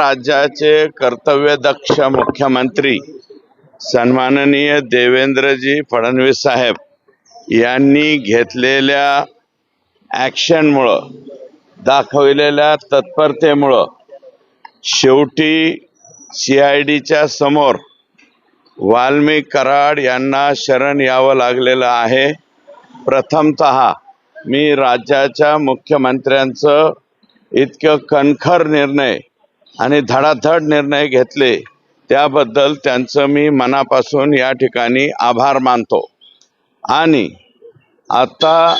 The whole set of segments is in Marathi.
राज्याचे कर्तव्यदक्ष मुख्यमंत्री सन्माननीय देवेंद्रजी फडणवीस साहेब यांनी घेतलेल्या ॲक्शनमुळं दाखवलेल्या तत्परतेमुळं शेवटी सी आय डीच्या समोर वाल्मी कराड यांना शरण यावं लागलेलं आहे. प्रथमत मी राज्याच्या मुख्यमंत्र्यांचं इतकं कणखर निर्णय आणि धडाधड निर्णय घेतले त्याबद्दल त्यांचं मी मनापासून या ठिकाणी आभार मानतो. आणि आता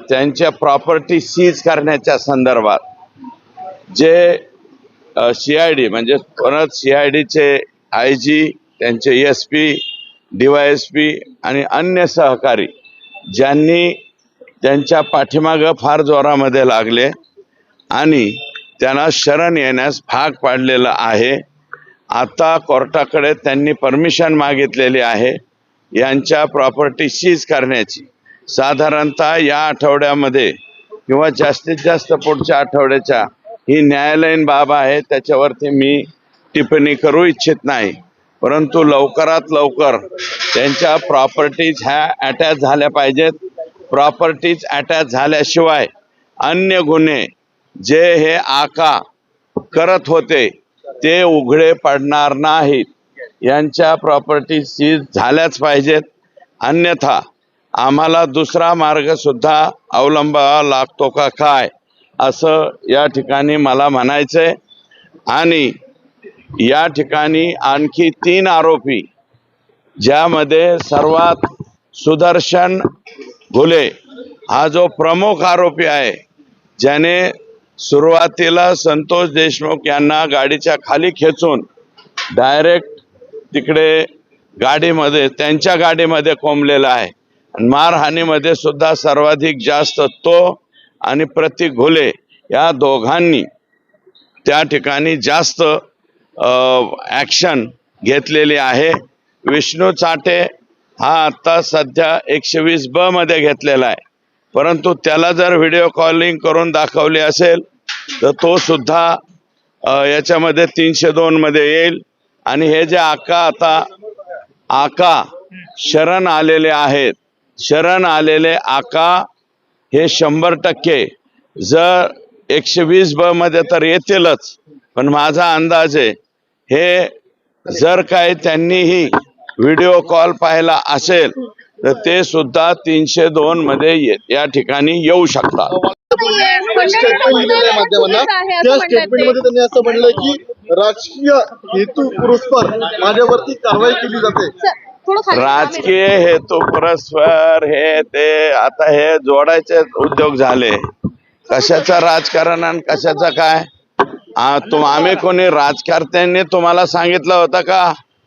त्यांच्या प्रॉपर्टी सीज करण्याच्या संदर्भात जे सी आय डी म्हणजे परत सी आय डीचे आय जी त्यांचे S P D Y S P आणि अन्य सहकारी ज्यांनी त्यांच्या पाठीमागं फार जोरामध्ये लागले आणि त्यांना शरण येण्यास भाग पाडलेलं आहे. आता कोर्टाकडे त्यांनी परमिशन मागितलेली आहे यांच्या प्रॉपर्टी सीज करण्याची. साधारणतः या आठवड्यामध्ये किंवा जास्तीत जास्त पुढच्या आठवड्याच्या ही न्यायालयीन बाब आहे त्याच्यावरती मी टिप्पणी करू इच्छित नाही. परंतु लवकरात लवकर त्यांच्या प्रॉपर्टीज ह्या अटॅच झाल्या पाहिजेत. प्रॉपर्टीज अटॅच झाल्याशिवाय अन्य गुन्हे जे हे आका करत होते ते उघडे पडणार नाहीत. यांच्या प्रॉपर्टी सीज झाल्याच पाहिजेत. अन्यथा आम्हाला दुसरा मार्ग सुद्धा अवलंबावा लागतो का काय? असं या ठिकाणी मला म्हणायचंय. आणि या ठिकाणी आणखी तीन आरोपी ज्यामध्ये सर्वात सुदर्शन घुले हा जो प्रमुख आरोपी आहे ज्याने सुरुवातीला संतोष देशमुख यांना गाडीच्या खाली खेचून डायरेक्ट तिकडे गाडीमध्ये त्यांच्या गाडीमध्ये कोंबलेला आहे. मारहाणीमध्ये सुद्धा सर्वाधिक जास्त तो आणि प्रतीक घुले या दोघांनी त्या ठिकाणी जास्त ॲक्शन घेतलेली आहे. विष्णू चाटे हा आत्ता सध्या एकशे वीस ब मध्ये घेतलेला आहे. परंतु त्याला जर व्हिडिओ कॉलिंग करून दाखवली असेल तर तो सुद्धा याच्यामध्ये तीनशे दोन मध्ये येईल. आणि हे जे आका आता आका शरण आलेले आहेत. शरण आलेले आका हे शंभर टक्के. जर एकशे वीस ब मध्ये तर येतीलच पण माझा अंदाज आहे हे जर काय त्यांनीही व्हिडिओ कॉल पाहिला असेल तर ते सुद्धा तीनशे दोन मध्ये या ठिकाणी येऊ शकतात. माध्यमांना त्या स्टेटमेंटमध्ये त्यांनी असं म्हणलं की राजकीय हेतू पुरस्पर माझ्यावरती कारवाई केली जाते राजकीय हेतू पुरस्पर हे ते आता हे जोडायचे उद्योग झाले. कशाचं राजकारण आणि कशाचं काय? आम्ही कोणी राजकारत्यांनी तुम्हाला सांगितलं होतं का?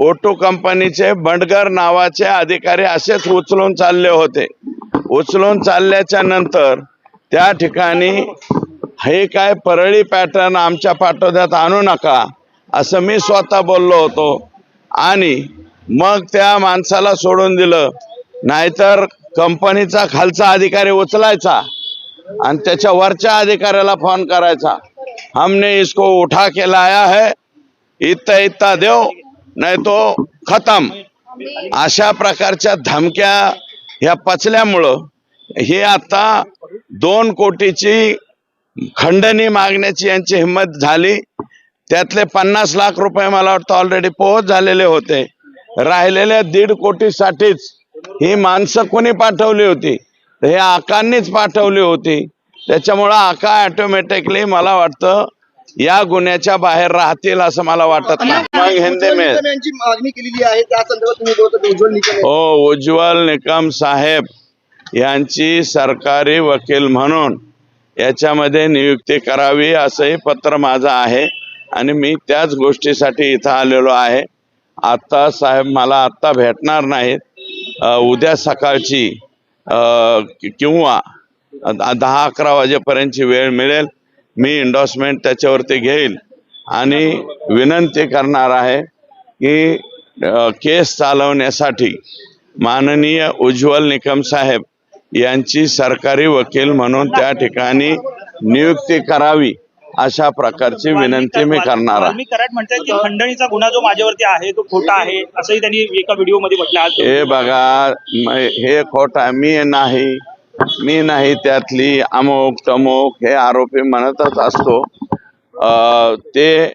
ओटो कंपनीचे बंडगर नावाचे अधिकारी असेच उचलून चालले होते. उचलून चालल्याच्या नंतर त्या ठिकाणी हे काय परळी पॅटर्न आमच्या पाठोद्यात आणू नका असं मी स्वतः बोललो होतो. आणि मग त्या माणसाला सोडून दिलं. नाहीतर कंपनीचा खालचा अधिकारी उचलायचा आणि त्याच्या वरच्या अधिकाऱ्याला फोन करायचा. हमने इसको उठा के लाया है इतना इतना देव नाही तो खतम. अशा प्रकारच्या धमक्या ह्या पचल्यामुळं हे आता दोन कोटीची खंडणी मागण्याची यांची हिंमत झाली. त्यातले पन्नास लाख रुपये मला वाटतं ऑलरेडी पोहोच झालेले होते. राहिलेल्या दीड कोटीसाठीच ही माणसं कोणी पाठवली होती? हे आकांनीच पाठवली होती. त्याच्यामुळं आका ऑटोमॅटिकली मला वाटतं या गुन्ह्याच्या बाहेर राहतील असं मला वाटत नाही. मग हिंदी में यांची मागणी केलेली आहे. त्या संदर्भात तुम्ही बोलत होते उज्ज्वल निकम हो उज्ज्वल निकम साहेब यांची सरकारी वकील म्हणून याच्यामध्ये नियुक्ती करावी असंही पत्र माझं आहे आणि मी त्याच गोष्टीसाठी इथं आलेलो आहे. आता साहेब मला आत्ता भेटणार नाहीत. उद्या सकाळची किंवा दहा अकरा वाजेपर्यंतची वेळ मिळेल. मी इंडॉसमेंट त्याच्यावरती घेईल. आणि विनंती करणार आहे की केस चालवण्यासाठी माननीय उज्ज्वल निकम साहेब यांची सरकारी वकील म्हणून त्या ठिकाणी नियुक्ती करावी अशा प्रकारची विनंती मी करणार आहे. की खंडणीचा गुन्हा जो माझ्यावरती आहे तो खोटा आहे असंही त्यांनी एका व्हिडिओमध्ये म्हटलं हे बघा हे खोट. मी नाही. मी नाही त्यातली अमुक तमुक हे आरोपी म्हणतच असतो. ते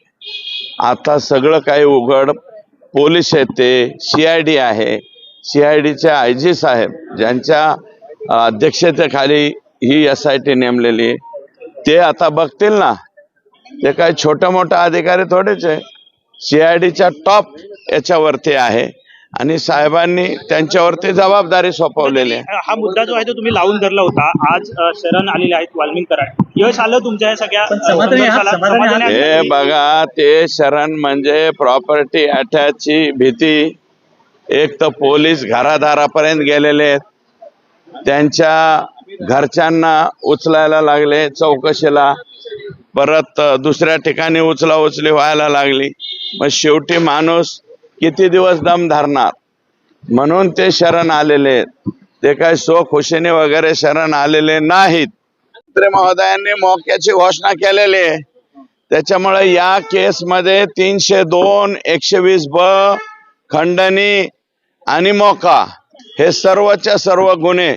आता सगळं काही उघड पोलीस आहेत ते सी आय डी आहे. सी आय डीचे आय जी साहेब ज्यांच्या अध्यक्षतेखाली ही एस आय टी नेमलेली आहे, ते आता बघतील ना. ते काही छोटा मोठा अधिकारी थोडेच आहे. सीआयडीच्या टॉप याच्यावरती आहे. आणि साहेबांनी त्यांच्यावरती जबाबदारी सोपवलेली आहे. हा मुद्दा जो आहे तो तुम्ही लावून धरला होता. आज शरण आलेले आहेत वाल्मिक कराड यश आलं तुमच्या या सगळ्या हे? बघा ते शरण म्हणजे प्रॉपर्टी अटॅचची भीती. एक तर पोलीस घरादारापर्यंत गेलेले आहेत. त्यांच्या घरच्यांना उचलायला लागले चौकशीला. परत दुसऱ्या ठिकाणी उचला उचली व्हायला लागली. मग शेवटी माणूस किती दिवस दम धरणार? म्हणून ते शरण आलेले आहेत. ते काही स्वखुशीने वगैरे शरण आलेले नाहीत. मंत्री महोदयांनी मोक्याची घोषणा केलेली आहे. त्याच्यामुळे या केसमध्ये तीनशे दोन एकशे वीस ब खंडणी आणि मोका हे सर्वच्या सर्व गुन्हे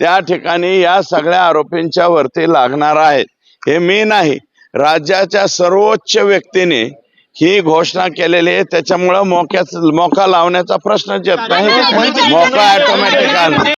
त्या ठिकाणी या सगळ्या आरोपींच्या वरती लागणार आहेत. हे मी नाही. राज्याच्या सर्वोच्च व्यक्तीने ही घोषणा केलेली आहे त्याच्यामुळं मोक्याच मोका लावण्याचा प्रश्नच येत नाही. मोका ऑटोमॅटिक आला.